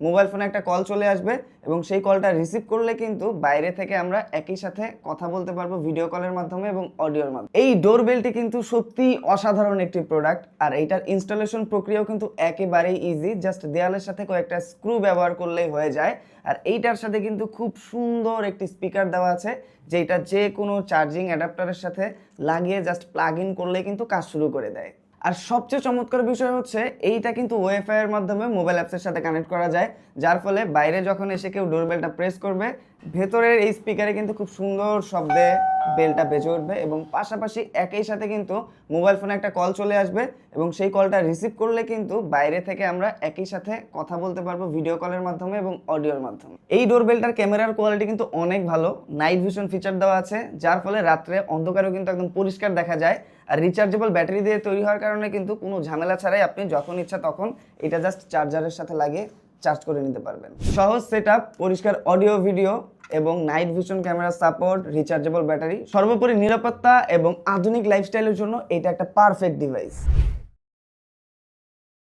Mobile ফোনে একটা call চলে আসবে এবং সেই কলটা রিসিভ করলে কিন্তু বাইরে থেকে আমরা একই সাথে কথা বলতে পারব ভিডিও কলের মাধ্যমে এবং অডিওর মাধ্যমে। এই ডোর বেলটি কিন্তু সত্যি অসাধারণ একটি প্রোডাক্ট আর এইটার ইনস্টলেশন প্রক্রিয়াও কিন্তু একেবারেই ইজি জাস্ট দেয়ালের সাথে কয়েকটা স্ক্রু ব্যবহার করলেই হয়ে যায়। আর এইটার সাথে কিন্তু খুব সুন্দর একটি স্পিকার দেওয়া আছে যেটা যে কোনো চার্জিং অ্যাডাপ্টারের সাথে লাগিয়ে জাস্ট প্লাগ ইন করলেই কিন্তু কাজ শুরু করে দেয়। আর সবচেয়ে চমৎকার বিষয় হচ্ছে, এইটা কিন্তু ওয়াইফাই এর মাধ্যমে মোবাইল অ্যাপসের সাথে কানেক্ট করা যায়, যার ফলে বাইরে যখন এসে কেউ ডোরবেলটা প্রেস করবে, ভেতরের এই স্পিকারে কিন্তু খুব সুন্দর শব্দে বেলটা বেজে উঠবে এবং পাশাপাশি একই সাথে কিন্তু মোবাইল ফোনে একটা কল চলে আসবে এবং সেই কলটা রিসিভ করলে কিন্তু বাইরে থেকে আমরা একই সাথে কথা বলতে পারব ভিডিও কলের মাধ্যমে এবং অডিওর মাধ্যমে। এই ডোরবেলটার ক্যামেরার কোয়ালিটি কিন্তু অনেক ভালো, নাইট ভিশন ফিচার দেওয়া আছে, যার ফলে রাত্রে অন্ধকারেও কিন্তু একদম পরিষ্কার দেখা যায় আর রিচার্জেবল ব্যাটারি দিয়ে তৈরি হওয়ার কারণে কিন্তু কোনো ঝামেলা ছাড়াই আপনি যখন ইচ্ছা তখন এটা জাস্ট চার্জারের সাথে লাগিয়ে চার্জ করে নিতে পারবেন। সহজ সেট পরিষ্কার অডিও ভিডিও এবং night vision camera support rechargeable battery সর্বোপরি নিরাপত্তা এবং আধুনিক লাইফস্টাইলের জন্য এটা একটা পারফেক্ট ডিভাইস